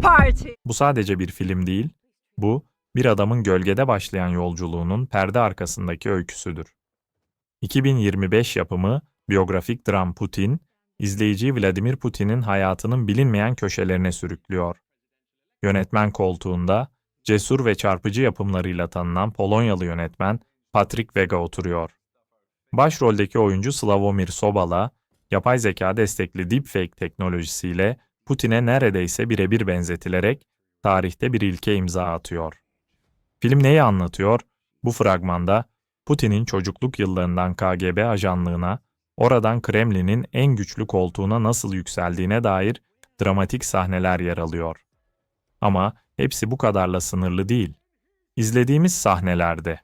party. Bu sadece bir film değil, bu bir adamın gölgede başlayan yolculuğunun perde arkasındaki öyküsüdür. 2025 yapımı biyografik dram Putin, izleyiciyi Vladimir Putin'in hayatının bilinmeyen köşelerine sürüklüyor. Yönetmen koltuğunda cesur ve çarpıcı yapımlarıyla tanınan Polonyalı yönetmen Patrik Vega oturuyor. Başroldeki oyuncu Slavomir Sobala, yapay zeka destekli deepfake teknolojisiyle Putin'e neredeyse birebir benzetilerek tarihte bir ilke imza atıyor. Film neyi anlatıyor? Bu fragmanda Putin'in çocukluk yıllarından KGB ajanlığına, oradan Kremlin'in en güçlü koltuğuna nasıl yükseldiğine dair dramatik sahneler yer alıyor. Ama hepsi bu kadarla sınırlı değil. İzlediğimiz sahnelerde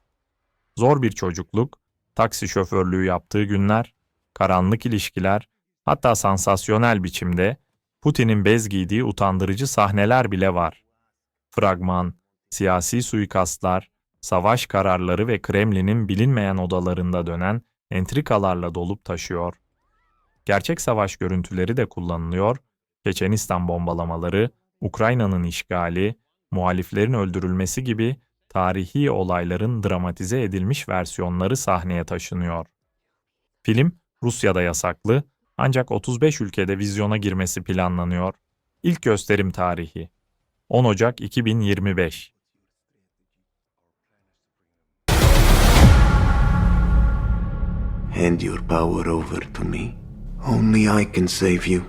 zor bir çocukluk, taksi şoförlüğü yaptığı günler, karanlık ilişkiler, hatta sansasyonel biçimde Putin'in bez giydiği utandırıcı sahneler bile var. Fragman, siyasi suikastlar, savaş kararları ve Kremlin'in bilinmeyen odalarında dönen entrikalarla dolup taşıyor. Gerçek savaş görüntüleri de kullanılıyor, Çeçenistan bombalamaları, Ukrayna'nın işgali, muhaliflerin öldürülmesi gibi tarihi olayların dramatize edilmiş versiyonları sahneye taşınıyor. Film Rusya'da yasaklı ancak 35 ülkede vizyona girmesi planlanıyor. İlk gösterim tarihi 10 Ocak 2025. Hand your power over to me. Only I can save you.